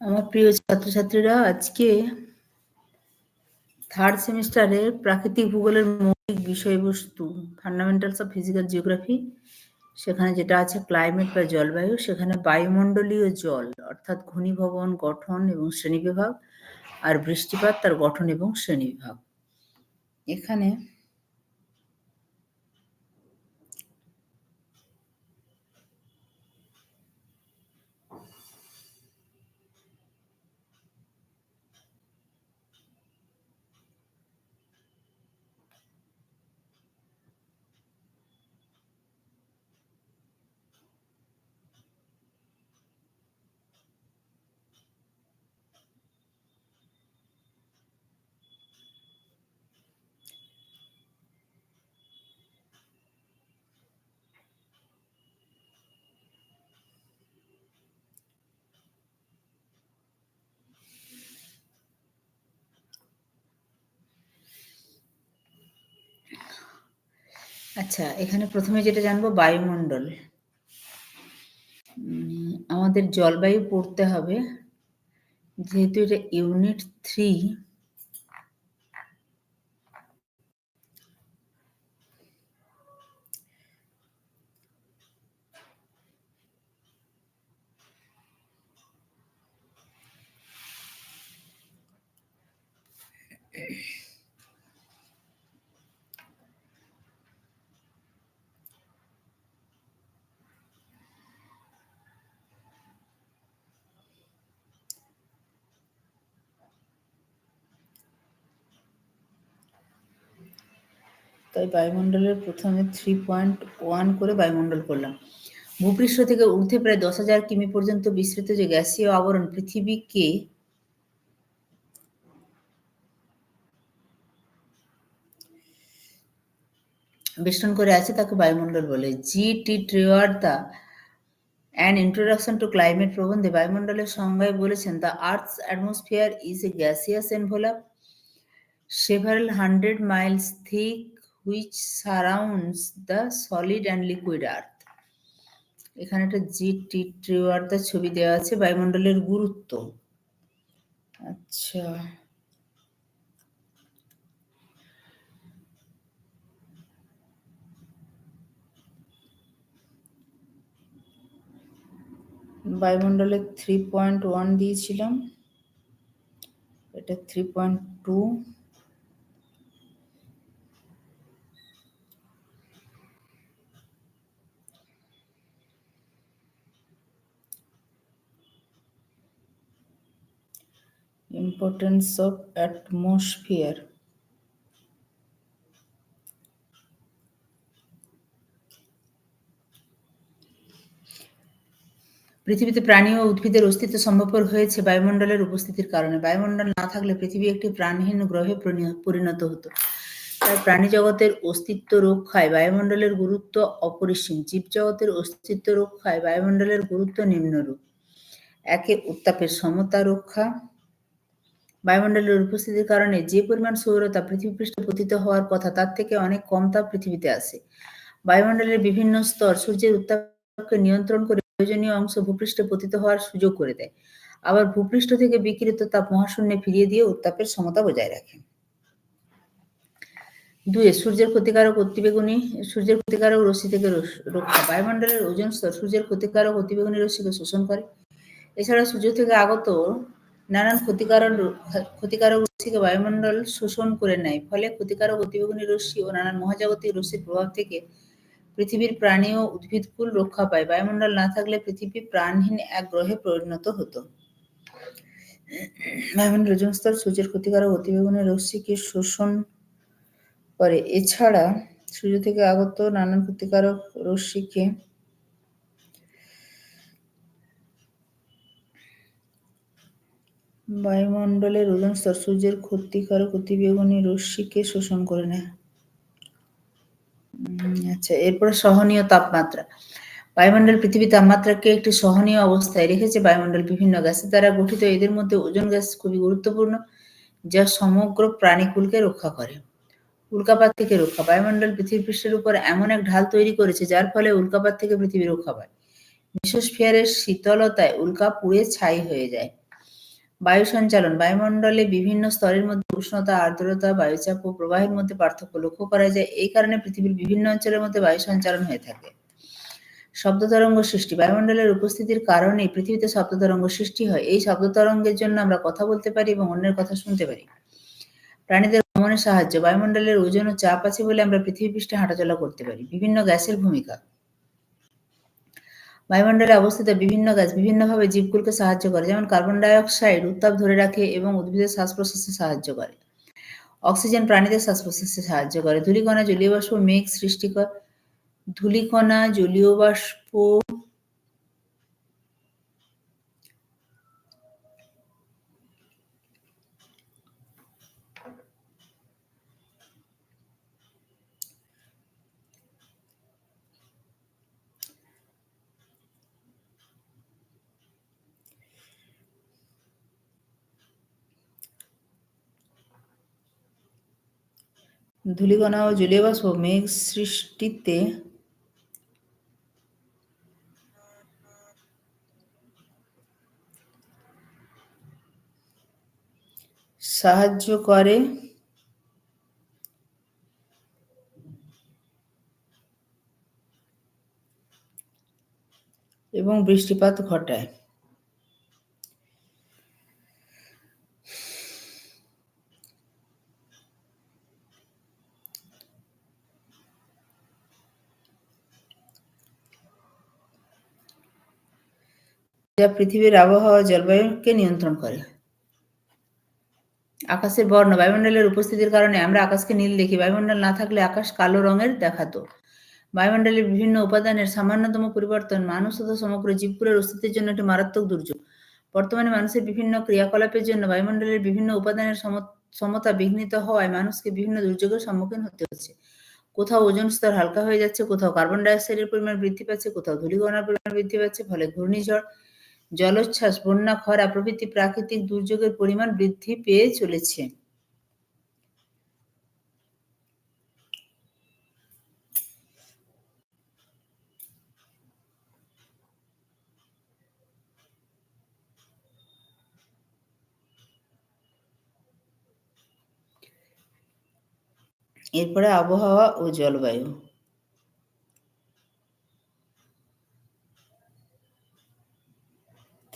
আমার প্রিয় ছাত্রছাত্রীরা, আজকে থার্ড সেমিস্টারের প্রাকৃতিক ভূগোলের মৌলিক বিষয়বস্তু ফান্ডামেন্টালস অফ ফিজিক্যাল জিওগ্রাফি সেখানে যেটা আছে ক্লাইমেট বা জলবায়ু, সেখানে বায়ুমণ্ডলীয় জল, অর্থাৎ ঘনীভবন, গঠন এবং শ্রেণীবিভাগ আর বৃষ্টিপাত, তার গঠন এবং শ্রেণীবিভাগ এখানে আচ্ছা এখানে প্রথমে যেটা জানব বায়ুমণ্ডল। আমাদের জলবায়ু পড়তে হবে যেহেতু এটা ইউনিট থ্রি তাই বায়ুমণ্ডলের প্রথমে থ্রি পয়েন্ট ওয়ান করে বায়ুমণ্ডল করলাম। ভূপৃষ্ঠ থেকে ঊর্ধ্বে প্রায় দশ হাজার কিমি পর্যন্ত বিস্তৃত যে গ্যাসীয় আবরণ পৃথিবীকে বেষ্টন করে আছে, তাকে বায়ুমণ্ডল বলে। G T Trewartha an introduction to climate প্রবন্ধে বায়ুমণ্ডলের সংজ্ঞায় বলেছেন the earth's atmosphere is a gaseous envelope several hundred miles thick which surrounds the solid and liquid earth এখানে একটা জি টি ট্রিওয়ার্তার ছবি দেওয়া আছে, বায়ুমণ্ডলের গুরুত্ব। আচ্ছা। বায়ুমণ্ডলে থ্রি পয়েন্ট ওয়ান দিয়েছিলাম। এটা three point two importance of atmosphere. পৃথিবীতে প্রাণী ও উদ্ভিদের অস্তিত্ব সম্ভবপর হয়েছে বায়ুমণ্ডলের উপস্থিতির কারণে। বায়ুমণ্ডল না থাকলে পৃথিবী একটি প্রাণহীন গ্রহে পরিণত হতো। তাই প্রাণী জগতের অস্তিত্ব রক্ষায় বায়ুমণ্ডলের গুরুত্ব অপরিসীম। জীবজগতের অস্তিত্ব রক্ষায় বায়ুমণ্ডলের গুরুত্ব নিম্নরূপ। একে উত্তাপের সমতা রক্ষা বায়ুমণ্ডলের উপস্থিতির কারণে যে পরিমাণ সৌরতা পৃথিবী পৃষ্ঠে পতিত হওয়ার কথা, তার থেকে অনেক কম তাপ পৃথিবীতে আসে বায়ুমণ্ডলের বিভিন্ন স্তর সূর্যের উত্তাপকে নিয়ন্ত্রণ করে প্রয়োজনীয় অংশ ভূপৃষ্ঠে পতিত হওয়ার সুযোগ করে দেয়। আবার ভূপৃষ্ঠ থেকে বিকিরিত তাপ মহাশূন্যে ফিরিয়ে দিয়ে উত্তাপের সমতা বজায় রাখে। দুয়ে সূর্যের ক্ষতিকারক অতিবেগুনি, সূর্যের ক্ষতিকারক রশ্মি থেকে রক্ষা। বায়ুমণ্ডলের ওজন স্তর সূর্যের ক্ষতিকারক অতিবেগুনি রশ্মিকে শোষণ করে। এছাড়া সূর্য থেকে আগত নানান ক্ষতিকারক ক্ষতিকারক রশ্মিকে বায়ুমণ্ডল শোষণ করে নেয়। ফলে ক্ষতিকারক অতিবেগুনি রশ্মি ও নানান মহাজাগতিক রশ্মির প্রভাব থেকে পৃথিবীর প্রাণী ও উদ্ভিদকুল রক্ষা পায়। বায়ুমণ্ডল না থাকলে পৃথিবী প্রাণহীন এক গ্রহে পরিণত হতো। বায়ুমণ্ডল ওজন স্তর সূর্যের ক্ষতিকারক অতিবেগুনি রশ্মিকে শোষণ করে। এছাড়া সূর্য থেকে আগত নানান ক্ষতিকারক রশ্মিকে বায়ুমণ্ডলের ওজন স্তর সূর্যের ক্ষতিকারক অতিবেগুনি রশ্মিকে শোষণ করে নেয়। আচ্ছা এরপরে সহনীয় তাপমাত্রা। বায়ুমণ্ডল পৃথিবী তাপমাত্রাকে একটি সহনীয় অবস্থায় রেখেছে। বায়ুমণ্ডল বিভিন্ন গ্যাসের দ্বারা গঠিত। এদের মধ্যে ওজন গ্যাস খুবই গুরুত্বপূর্ণ, যা সমগ্র প্রাণীকুলকে রক্ষা করে। উল্কাপাত থেকে রক্ষা। বায়ুমণ্ডল পৃথিবী পৃষ্ঠের উপর এমন এক ঢাল তৈরি করেছে, যার ফলে উল্কাপাত থেকে পৃথিবী রক্ষা পায়। মিশোস্ফিয়ারের শীতলতায় উল্কা পুড়ে ছাই হয়ে যায়। বায়ু সঞ্চালন বায়ুমণ্ডলে বিভিন্ন স্তরের মধ্যে উষ্ণতা, আর্দ্রতা, বায়ুচাপ ও প্রবাহের মধ্যে পার্থক্য লক্ষ্য করা যায়। এই কারণে পৃথিবীর বিভিন্ন অঞ্চলের মধ্যে বায়ু সঞ্চালন হয়ে থাকে। শব্দ তরঙ্গ সৃষ্টি, বায়ুমণ্ডলের উপস্থিতির কারণে পৃথিবীতে শব্দ তরঙ্গ সৃষ্টি হয়। এই শব্দ তরঙ্গের জন্য আমরা কথা বলতে পারি এবং অন্যের কথা শুনতে পারি। প্রাণীদের ভ্রমণের সাহায্য, বায়ুমণ্ডলের ওজন ও চাপ আছে বলে আমরা পৃথিবী পৃষ্ঠে হাঁটাচলা করতে পারি। বিভিন্ন গ্যাসের ভূমিকা বায়ুমণ্ডলে অবস্থিত বিভিন্ন গাছ বিভিন্নভাবে জীবকুলকে সাহায্য করে, যেমন কার্বন ডাইঅক্সাইড উত্তাপ ধরে রাখে এবং উদ্ভিদের শ্বাস প্রশ্বাসে সাহায্য করে। অক্সিজেন প্রাণীদের শ্বাস প্রশ্বাসে সাহায্য করে। ধূলিকণা জলীয় বাষ্প মেঘ সৃষ্টি করে ধূলিকণা জলীয় বাষ্প ধূলিকণা ও জলীয় বাষ্প মেঘ সৃষ্টিতে সাহায্য করে এবং বৃষ্টিপাত ঘটায়। যা পৃথিবীর আবহাওয়া জলবায়ুকে নিয়ন্ত্রণ করে। আকাশের বর্ণ বায়ুমণ্ডলের উপস্থিতির কারণে আমরা আকাশকে নীল দেখি। বায়ুমণ্ডল না থাকলে আকাশ কালো রঙের দেখাতো। বায়ুমণ্ডলের বিভিন্ন উপাদানের সামান্যতম পরিবর্তন মানুষ তথা সমগ্র জীবকুলের অস্তিত্বের জন্য একটি মারাত্মক দুর্যোগ। বর্তমানে মানুষের বিভিন্ন ক্রিয়াকলাপের জন্য বায়ুমণ্ডলের বিভিন্ন উপাদানের সমতা বিঘ্নিত হওয়ায় মানুষকে বিভিন্ন দুর্যোগের সম্মুখীন হতে হচ্ছে। কোথাও ওজন স্তর হালকা হয়ে যাচ্ছে, কোথাও কার্বন ডাইঅক্সাইডের পরিমাণ বৃদ্ধি পাচ্ছে, কোথাও ধূলিকণার পরিমাণ বৃদ্ধি পাচ্ছে, ফলে ঘূর্ণিঝড় জলোচ্ছ্বাস বন্যা খরা প্রভৃতি প্রাকৃতিক দুর্যোগের পরিমাণ বৃদ্ধি পেয়ে চলেছে। এরপরে আবহাওয়া ও জলবায়ু।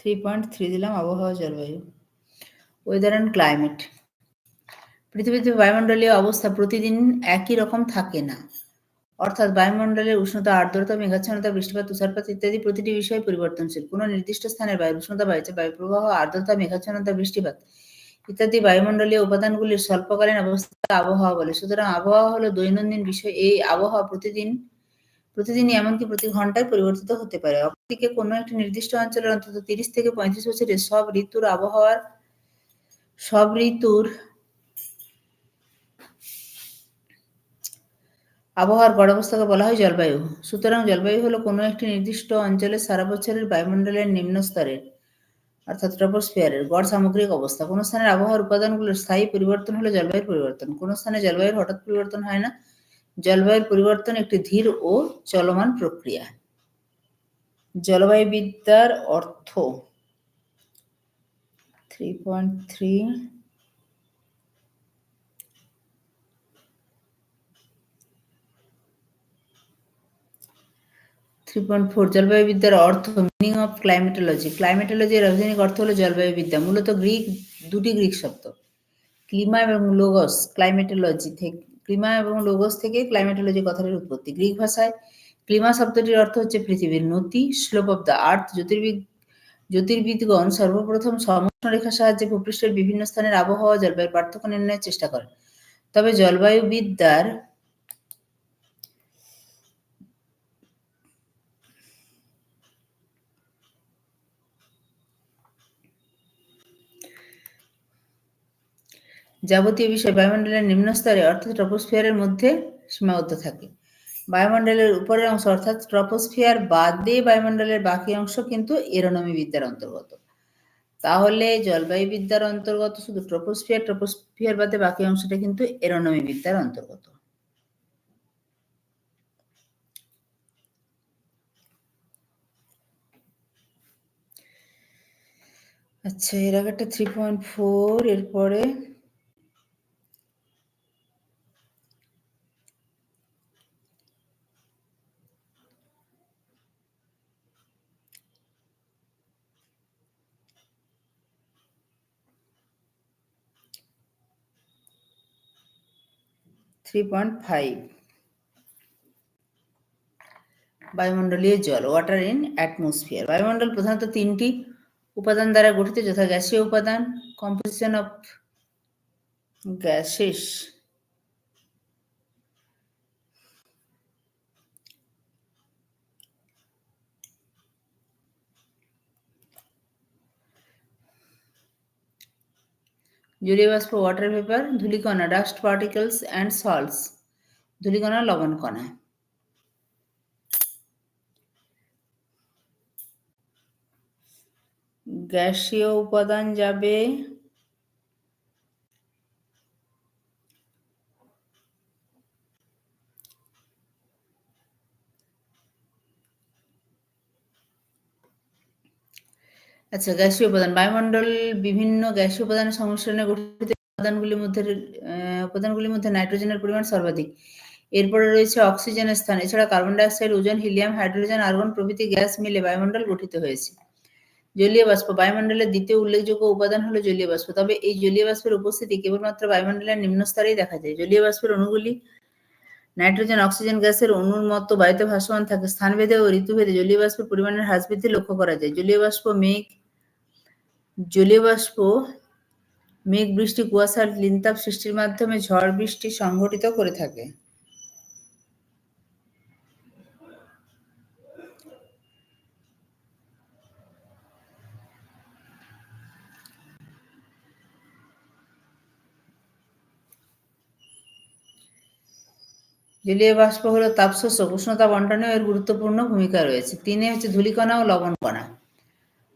থ্রি পয়েন্ট থ্রি দিলাম আবহাওয়া জলবায়ু ওয়েদার অ্যান্ড ক্লাইমেট পৃথিবীতে বায়ুমণ্ডলীয় অবস্থা প্রতিদিন একই রকম থাকে না। অর্থাৎ বায়ুমণ্ডলের উষ্ণতা, আর্দ্রতা, মেঘাচ্ছন্নতা, বৃষ্টিপাত, তুষারপাত ইত্যাদি প্রতিটি বিষয়ে পরিবর্তনশীল। কোনো নির্দিষ্ট স্থানের বায়ুর উষ্ণতা বায়ুতে বায়ু প্রবাহ, আর্দ্রতা, মেঘাচ্ছন্নতা, বৃষ্টিপাত ইত্যাদি বায়ুমণ্ডলীয় উপাদানগুলির স্বল্পকালীন অবস্থা আবহাওয়া বলে। সুতরাং আবহাওয়া হলো দৈনন্দিন বিষয়। এই আবহাওয়া প্রতিদিন প্রতিদিনই এমনকি প্রতি ঘন্টায় পরিবর্তিত হতে পারে। অপরদিকে কোনো একটি নির্দিষ্ট অঞ্চলের অন্তত তিরিশ থেকে পঁয়ত্রিশ বছরের সব ঋতুর আবহাওয়ার, সব ঋতুর আবহাওয়ার গড় অবস্থাকে বলা হয় জলবায়ু। সুতরাং জলবায়ু হলো কোনো একটি নির্দিষ্ট অঞ্চলের সারা বছরের বায়ুমণ্ডলের নিম্ন স্তরের, অর্থাৎ ট্রপোস্ফিয়ারের, গড় সামগ্রিক অবস্থা। কোনো স্থানের আবহাওয়ার উপাদানগুলোর স্থায়ী পরিবর্তন হলো জলবায়ুর পরিবর্তন। কোনো স্থানে জলবায়ুর হঠাৎ পরিবর্তন হয় না। জলবায়ুর পরিবর্তন একটি ধীর ও চলমান প্রক্রিয়া। জলবায়ুবিদ্যার অর্থ three point three three point four জলবায়ুবিদ্যার অর্থ মিনিং অফ ক্লাইমেটোলজি ক্লাইমেটোলজির রাজধানিক অর্থ হলো জলবায়ুবিদ্যা। মূলত গ্রিক, দুটি গ্রিক শব্দ। ক্লিমা এবং লোগস ক্লাইমেটোলজি থেকে ক্লিমা এবং লোগোস থেকে ক্লাইমেটোলজি কথাটির উৎপত্তি গ্রিক ভাষায়। ক্লিমা শব্দটির অর্থ হচ্ছে পৃথিবীর নতি স্লোপ অব দ্য আর্থ, জ্যোতির্বিদ জ্যোতির্বিদগণ সর্বপ্রথম সমষ্ণ রেখার সাহায্যে ভূপৃষ্ঠের বিভিন্ন স্থানের আবহাওয়া জলবায়ুর পার্থক্য নির্ণয়ের চেষ্টা করেন। তবে জলবায়ুবিদ্যার যাবতীয় বিষয় বায়ুমণ্ডলের নিম্ন স্তরে অর্থাৎ ট্রপোস্ফিয়ারের মধ্যে সীমাবদ্ধ থাকে। বায়ুমণ্ডলের উপরের অংশ, অর্থাৎ ট্রপোস্ফিয়ার বাদে বায়ুমণ্ডলের বাকি অংশ কিন্তু এরোনমি বিদ্যার অন্তর্গত। তাহলে জলবায়ু বিদ্যার অন্তর্গত শুধু ট্রপোস্ফিয়ার ট্রপোস্ফিয়ার বাদে বাকি অংশটা কিন্তু এরোনমি বিদ্যার অন্তর্গত। আচ্ছা এর আগেরটা থ্রি পয়েন্ট ফোর এরপরে থ্রি পয়েন্ট ফাইভ বায়ুমণ্ডলীয় জল ওয়াটার ইন অ্যাটমসফিয়ার বায়ুমণ্ডল প্রধানত তিনটি উপাদান দ্বারা গঠিত, যথা গ্যাসীয় উপাদান কম্পোজিশন অফ গ্যাসেস জলীয় বাষ্প ওয়াটার পেপার ধূলিকণা ডাস্ট পার্টিকেলস অ্যান্ড সল্টস ধূলিকণা লবণ কণা। গ্যাসীয় উপাদান যাবে আচ্ছা গ্যাসীয় উপাদান। বায়ুমণ্ডল বিভিন্ন গ্যাসীয় উপাদানের সংমিশ্রণে গঠিত উপাদানগুলির মধ্যে উপাদানগুলির মধ্যে নাইট্রোজেনের পরিমাণ সর্বাধিক। এরপরে রয়েছে অক্সিজেনের স্থান। এছাড়া carbon dioxide, ozone, helium, hydrogen, argon প্রভৃতি গ্যাস মিলে বায়ুমণ্ডল গঠিত হয়েছে। জলীয় বাষ্প। বায়ুমণ্ডলের দ্বিতীয় উল্লেখযোগ্য উপাদান হলো জলীয় বাষ্প। তবে এই জলীয় বাষ্পের উপস্থিতি কেবলমাত্র বায়ুমণ্ডলের নিম্ন স্তরেই দেখা যায়। জলীয় বাষ্পের অণুগুলি নাইট্রোজেন, অক্সিজেন, গ্যাসের অণুর মতো বায়ুতে ভাসমান থাকে। স্থানভেদে ও ঋতুভেদে জলীয় বাষ্পের পরিমাণের হ্রাস বৃদ্ধি লক্ষ্য করা যায়। জলীয় বাষ্প মেঘ জলীয় বাষ্প মেঘ বৃষ্টি কুয়াশার লিনতাপ সৃষ্টির মাধ্যমে ঝড় বৃষ্টি সংঘটিত করে থাকে। জলীয় বাষ্প হলো তাপশোষক উষ্ণতা বন্টনে এর গুরুত্বপূর্ণ ভূমিকা রয়েছে। তিনে হচ্ছে ধূলিকণা ও লবণ কণা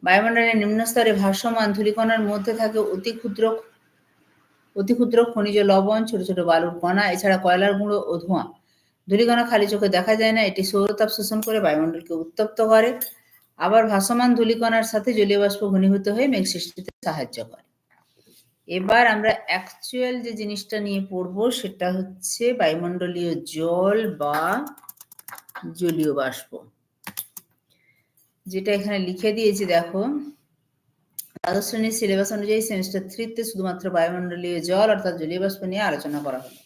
বায়ুমণ্ডলের নিম্ন স্তরে ভাসমান ধূলিকণার মধ্যে থাকে অতি ক্ষুদ্র অতি ক্ষুদ্র খনিজ লবণ, ছোট ছোট বালুর কণা, এছাড়া কয়লার গুঁড়ো ও ধোঁয়া। ধূলিকণা খালি চোখে দেখা যায় না, এটি সৌরতাপ শোষণ করে বায়ুমণ্ডলকে উত্তপ্ত করে, আবার ভাসমান ধূলিকণার সাথে জলীয় বাষ্প ঘনীভূত হয়ে মেঘ সৃষ্টিতে সাহায্য করে। এবার আমরা অ্যাকচুয়াল যে জিনিসটা নিয়ে পড়ব, সেটা হচ্ছে বায়ুমণ্ডলীয় জল বা জলীয় বাষ্প। যেটা এখানে লিখে দিয়েছি, দেখো। দ্বাদশ শ্রেণির সিলেবাস অনুযায়ী সেমিস্টার থ্রিতে শুধুমাত্র বায়ুমণ্ডলীয় জল অর্থাৎ জলীয় বাষ্প নিয়ে আলোচনা করা হলো।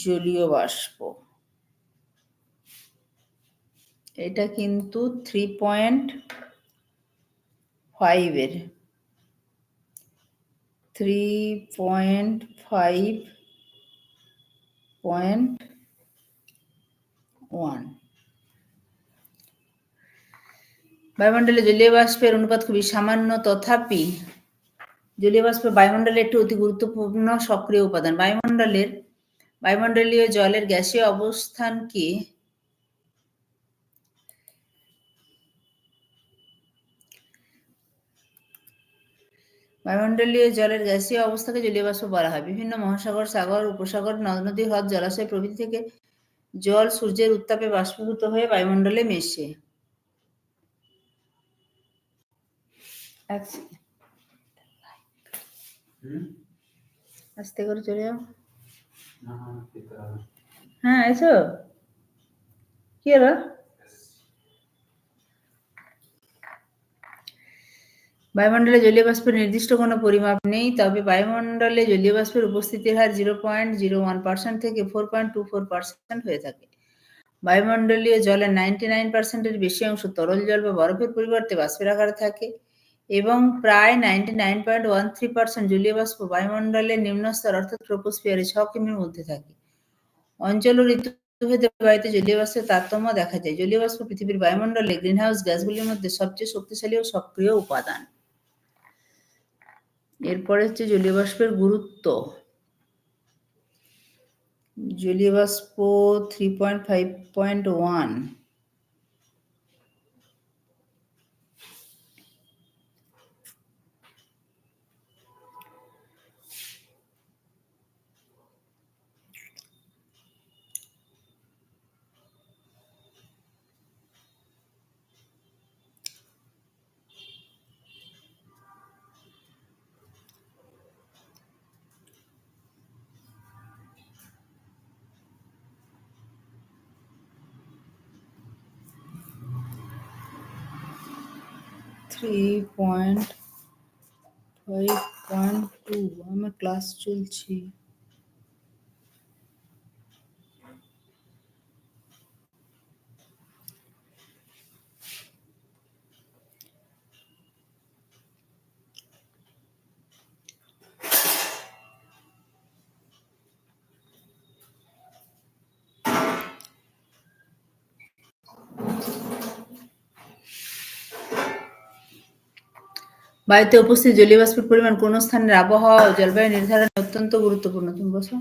জলীয় বাষ্প। এটা কিন্তু থ্রি পয়েন্ট ফাইভের three point five point one বায়ুমণ্ডলে জলীয় বাষ্পের অনুপাত খুবই সামান্য, তথাপি জলীয় বাষ্প বায়ুমণ্ডলের একটি অতি গুরুত্বপূর্ণ সক্রিয় উপাদান। বায়ুমণ্ডলের, বায়ুমণ্ডলীয় জলের গ্যাসীয় অবস্থানকে বায়ুমণ্ডলীয় জলের গ্যাসীয় অবস্থাকে জলীয় বাষ্প বলা হয়। বিভিন্ন মহাসাগর, সাগর, উপসাগর, নদ, নদী, হ্রদ, জলাশয় প্রভৃতি থেকে জল সূর্যের উত্তাপে বাষ্পীভূত হয়ে বায়ুমণ্ডলে মেশে। আস্তে করে চলে যাও। হ্যাঁ এসো। কি হলো? বায়ুমণ্ডলে জলীয় বাষ্পের নির্দিষ্ট কোনো পরিমাপ নেই তবে বায়ুমণ্ডলে জলীয় বাষ্পের উপস্থিতির হার zero point zero one percent থেকে four point two four percent হয়ে থাকে। বায়ুমণ্ডলীয় জলের নাইনটি নাইন পার্সেন্টের বেশি অংশ তরল জল বা বরফের পরিবর্তে বাষ্পের আকারে থাকে। এবং প্রায় ninety nine point one three percent জলীয় বাষ্প বায়ুমণ্ডলের নিম্নস্তর অর্থাৎ ট্রোপোস্ফিয়ারে ছ কিমির মধ্যে থাকে। অঞ্চল ও ঋতুভেদে বায়ুতে জলীয় বাষ্পের তারতম্য দেখা যায়। জলীয় বাষ্প পৃথিবীর বায়ুমণ্ডলে গ্রিনহাউস গ্যাসগুলির মধ্যে সবচেয়ে শক্তিশালী ও সক্রিয় উপাদান। এরপরে হচ্ছে জলীয় বাষ্পের গুরুত্ব। জলীয় বাষ্প three point five point one three point five point two আমার ক্লাস চলছে বায়ুতে উপস্থিত জলীয় বাষ্পের পরিমাণ কোন স্থানের আবহাওয়া ও জলবায়ু নির্ধারণে অত্যন্ত গুরুত্বপূর্ণ। তুমি বসো।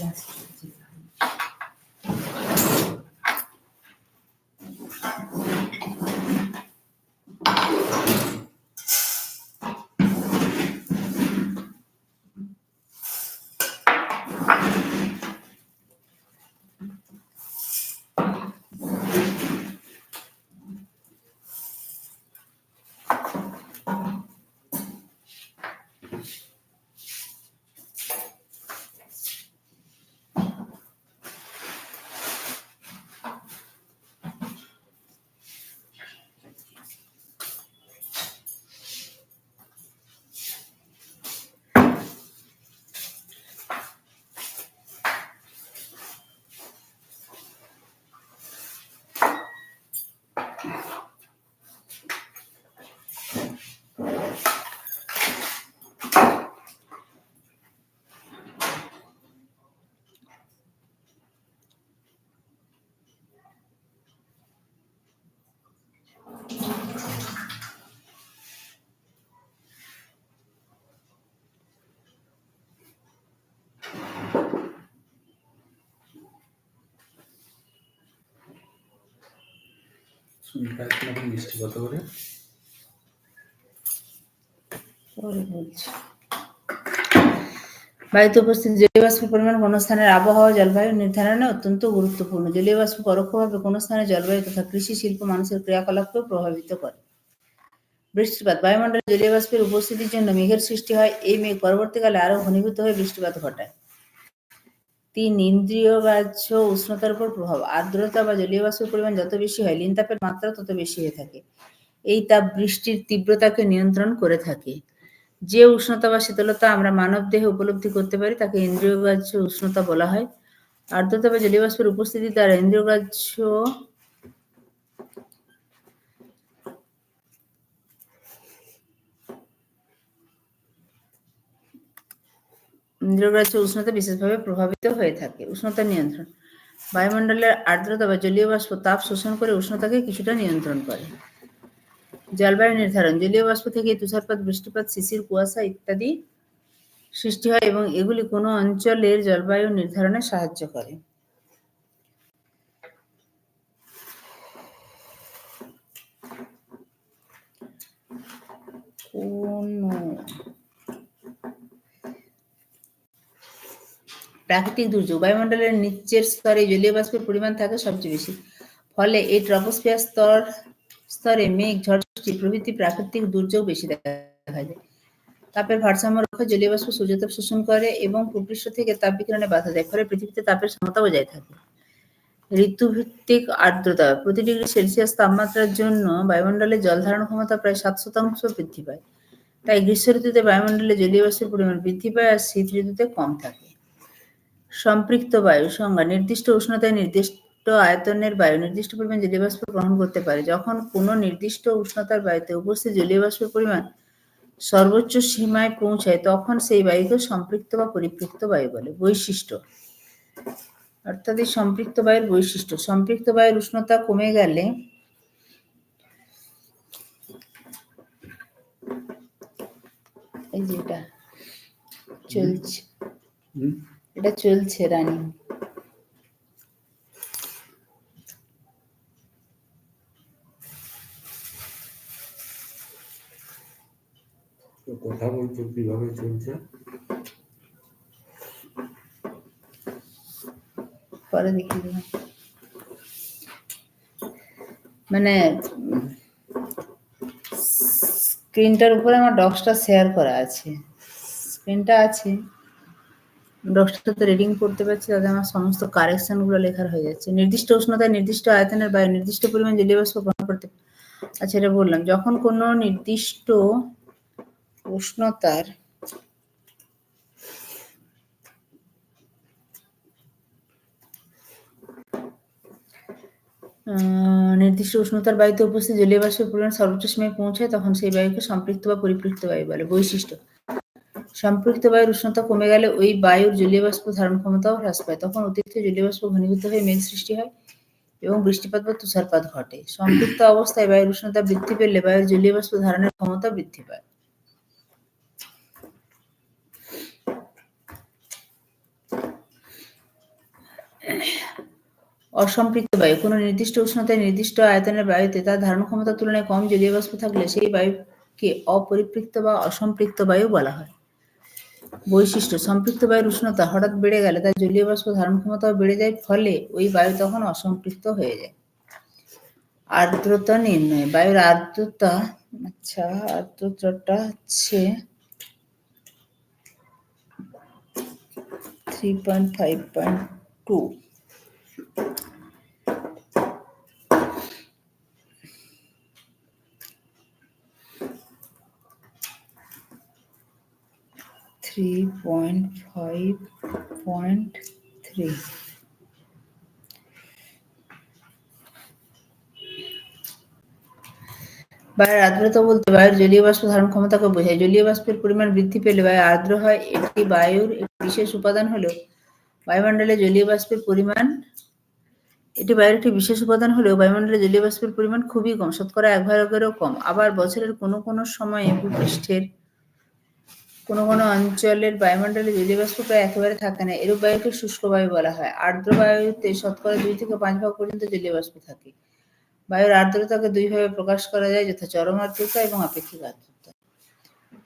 শুনতে এখন মিষ্টি কত করে বায়ুতে উপস্থিত জলীয় পরিমাণ কোন স্থানের আবহাওয়া জলবায়ু নির্ধারণে অত্যন্ত গুরুত্বপূর্ণ। জলীয় বাষ্প পরোক্ষভাবে কোন স্থানের জলবায়ু তথা কৃষি, শিল্প, মানুষের ক্রিয়াকলাপকেও প্রভাবিত করে। বৃষ্টিপাত, বায়ুমণ্ডলে জলীয় বাষ্পের উপস্থিতির জন্য মেঘের সৃষ্টি হয়। এই মেঘ পরবর্তীকালে আরও ঘনীভূত হয়ে বৃষ্টিপাত ঘটায়। তিন ইন্দ্রিয় বাহ্য উষ্ণতার উপর প্রভাব। আর্দ্রতা বা জলীয় বাষ্পের পরিমাণ যত বেশি হয়, লিন তাপের মাত্রা তত বেশি হয়ে থাকে। এই তাপ বৃষ্টির তীব্রতাকে নিয়ন্ত্রণ করে থাকে। যে উষ্ণতা বা শীতলতা আমরা মানব দেহে উপলব্ধি করতে পারি, তাকে ইন্দ্রিয়গ্রাহ্য উষ্ণতা বলা হয়। আর্দ্রতা বা জলীয় বাষ্পের উপস্থিতি দ্বারা ইন্দ্রিয়গ্রাহ্য ইন্দ্রিয়গ্রাহ্য উষ্ণতা বিশেষভাবে প্রভাবিত হয়ে থাকে। উষ্ণতা নিয়ন্ত্রণ। বায়ুমণ্ডলের আর্দ্রতা বা জলীয় বাষ্প তাপ শোষণ করে উষ্ণতাকে কিছুটা নিয়ন্ত্রণ করে। জলবায়ু নির্ধারণ। জলীয় বাষ্প থেকে তুষারপাত, বৃষ্টিপাত, শিশির, কুয়াশা ইত্যাদি সৃষ্টি হয় এবং এগুলি কোনো অঞ্চলের জলবায়ু নির্ধারণে সাহায্য করে। কোনো প্রাকৃতিক দুর্যোগ বায়ুমণ্ডলের নিচের স্তরে জলীয় বাষ্পের পরিমাণ থাকে সবচেয়ে বেশি। ফলে এই ট্রপোস্ফিয়ার স্তর, স্তরে মেঘ, ঝড় প্রভৃতি প্রাকৃতিক দুর্যোগ বেশি দেখা যায় তাপের ভারসাম্য রক্ষা জলীয় বাষ্প সূর্যতাপ শোষণ করে এবং ভূপৃষ্ঠ থেকে তাপ বিকিরণে বাধা দেয়, ফলে পৃথিবীতে তাপের সমতা বজায় থাকে। ঋতুভিত্তিক আর্দ্রতা প্রতি ডিগ্রি সেলসিয়াস তাপমাত্রার জন্য বায়ুমণ্ডলের জল ধারণ ক্ষমতা প্রায় সাত শতাংশ বৃদ্ধি পায়। তাই গ্রীষ্ম ঋতুতে বায়ুমণ্ডলে জলীয় বাষ্পের পরিমাণ বৃদ্ধি পায় আর শীত ঋতুতে কম থাকে। সম্পৃক্ত বায়ু সংজ্ঞা নির্দিষ্ট উষ্ণতায় নির্দিষ্ট আয়তনের বায়ু নির্দিষ্ট পরিমাণ জলীয় বাষ্প গ্রহণ করতে পারে। যখন কোনো নির্দিষ্ট উষ্ণতার বায়ুতে উপস্থিত জলীয় বাষ্পের পরিমাণ সর্বোচ্চ সীমায় পৌঁছায় তখন সেই বায়ুকে সম্পৃক্ত বা পরিপৃক্ত বায়ু বলে বৈশিষ্ট্য। অর্থাৎ এই সম্পৃক্ত বায়ুর বৈশিষ্ট্য সম্পৃক্ত বায়ুর উষ্ণতা কমে গেলে এই যে এটা চলছে। এটা চলছে রানিং। কথা বলছো কীভাবে চলছে? পরে দেখি মানে স্ক্রিনটার উপরে আমার ডক্সটা শেয়ার করা আছে। পেনটা আছে। দশটাতে রিডিং করতে পারছি, তাতে আমার সমস্ত কারেকশনগুলো লেখার হয়ে যাচ্ছে। নির্দিষ্ট উষ্ণতায় নির্দিষ্ট আয়তনের বায়ু, নির্দিষ্ট পরিমাণ জলীয় বাষ্প গ্রহণ করতে আচ্ছা এটা বললাম। যখন কোনো নির্দিষ্ট উষ্ণতার নির্দিষ্ট উষ্ণতার বায়ুতে উপস্থিত জলীয় বাষ্পের পরিমাণ সর্বোচ্চ সীমায় পৌঁছায়, তখন সেই বায়ুকে সম্পৃক্ত বা পরিপৃক্ত বায়ু বলে। বৈশিষ্ট্য সম্পৃক্ত বায়ুর উষ্ণতা কমে গেলে ওই বায়ুর জলীয় বাষ্প ধারণ ক্ষমতাও হ্রাস পায়। তখন অতিরিক্ত জলীয় বাষ্প ঘনীভূত হয়ে মেঘ সৃষ্টি হয় এবং বৃষ্টিপাত বা তুষারপাত ঘটে। সম্পৃক্ত অবস্থায় বায়ুর উষ্ণতা বৃদ্ধি পেলে বায়ুর জলীয় বাষ্প ধারণের ক্ষমতা বৃদ্ধি পায়। অসম্পৃক্ত বায়ু, কোনো নির্দিষ্ট উষ্ণতায় নির্দিষ্ট আয়তনের বায়ুতে তার ধারণ ক্ষমতার তুলনায় কম জলীয় বাষ্প থাকলে সেই বায়ুকে অপরিপৃক্ত বা অসম্পৃক্ত বায়ু বলা হয়। বৈশিষ্ট্য। সম্পৃক্ত বায়ুর উষ্ণতা হঠাৎ বেড়ে গেলে তার জলীয় বাষ্প ধারণ ক্ষমতাও বেড়ে যায়, ফলে ওই বায়ু তখন অসম্পৃক্ত হয়ে যায়। আর্দ্রতা নির্ণয়। বায়ুর আর্দ্রতা আচ্ছা আর্দ্রতাটা হচ্ছে three point five point two three point five point three বায়ুর আর্দ্রতা বলতে বায়ুর জলীয় বাষ্প ধারণ ক্ষমতাকে বোঝায়। জলীয় বাষ্পের পরিমাণ বৃদ্ধি পেলে বায়ু আর্দ্র হয়। এটি বায়ুর একটি বিশেষ উপাদান হলেও বায়ুমণ্ডলে জলীয় বাষ্পের পরিমাণ, এটি বায়ুর একটি বিশেষ উপাদান হলেও বায়ুমণ্ডলে জলীয় বাষ্পের পরিমাণ খুবই কম, শতকরা এক ভাগেরও কম। আবার বছরের কোনো কোনো সময়ে ভূপৃষ্ঠের কোনো কোনো অঞ্চলের বায়ুমণ্ডলে জলীয় বাষ্প প্রায় একেবারে থাকে না। এরূপ বায়ুকে শুষ্ক বায়ু বলা হয়। আর্দ্র বায়ুতে শতকরা দুই থেকে পাঁচ ভাগ পর্যন্ত জলীয় বাষ্প থাকে। বায়ুর আর্দ্রতাকে দুইভাবে প্রকাশ করা যায়, যথা চরম আর্দ্রতা এবং আপেক্ষিক আর্দ্রতা।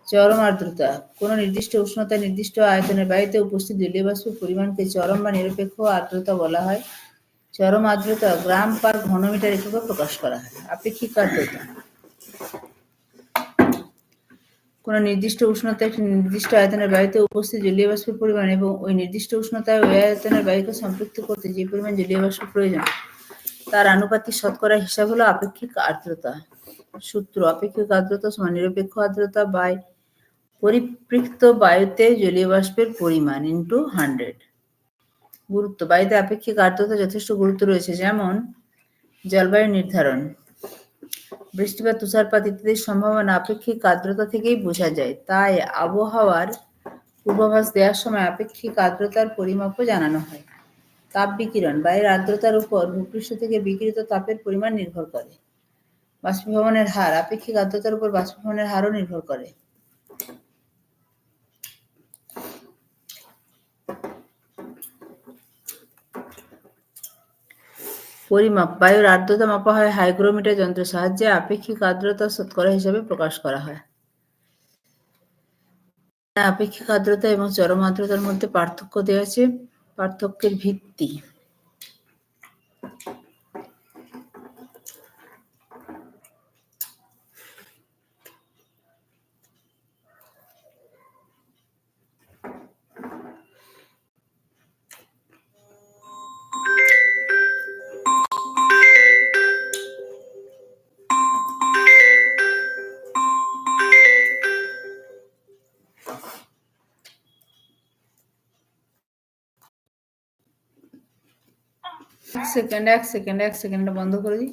চরম আর্দ্রতা, কোনো নির্দিষ্ট উষ্ণতা, নির্দিষ্ট আয়তনের বায়ুতে উপস্থিত জলীয় বাষ্পের পরিমাণকে চরম বা নিরপেক্ষ আর্দ্রতা বলা হয়। চরম আর্দ্রতা গ্রাম পার ঘনমিটার এককে প্রকাশ করা হয়। আপেক্ষিক আর্দ্রতা। কোনো নির্দিষ্ট উষ্ণতা একটি নির্দিষ্ট আয়তনের বায়ুতে উপস্থিত জলীয় বাষ্পের পরিমাণ এবং ওই নির্দিষ্ট উষ্ণতায় ওই আয়তনের বায়ুকে সম্পৃক্ত করতে যে পরিমাণ জলীয় বাষ্প প্রয়োজন, তার আনুপাতিক শতকরা হিসাব হলো আপেক্ষিক আর্দ্রতা। সূত্র, আপেক্ষিক আর্দ্রতা সমান নিরপেক্ষ আর্দ্রতা বাই পরিপৃক্ত বায়ুতে জলীয় বাষ্পের পরিমাণ ইন্টু হান্ড্রেড গুরুত্ব, বায়ুতে আপেক্ষিক আর্দ্রতা যথেষ্ট গুরুত্ব রয়েছে, যেমন জলবায়ু নির্ধারণ। বৃষ্টিপাত, তুষারপাত ইত্যাদির সম্ভাবনা, আপেক্ষিক আর্দ্রতা থেকেই বোঝা যায়। তাই আবহাওয়ার পূর্বাভাস দেওয়ার সময় আপেক্ষিক আর্দ্রতার পরিমাপও জানানো হয়। তাপ বিকিরণ বায়ুর আর্দ্রতার উপর ভূপৃষ্ঠ থেকে বিকৃত তাপের পরিমাণ নির্ভর করে। বাষ্পীভবনের হার, আপেক্ষিক আর্দ্রতার উপর বাষ্পীভবনের হারও নির্ভর করে। পরিমাপ, বায়ুর আর্দ্রতা মাপা হয় হাইগ্রোমিটার যন্ত্রের সাহায্যে, আপেক্ষিক আর্দ্রতা শতকরা হিসাবে প্রকাশ করা হয়। আপেক্ষিক আর্দ্রতা এবং চরম আর্দ্রতার মধ্যে পার্থক্য দেওয়া আছে পার্থক্যের ভিত্তি। সেকেন্ড এক সেকেন্ড এক সেকেন্ড বন্ধ করে দিই।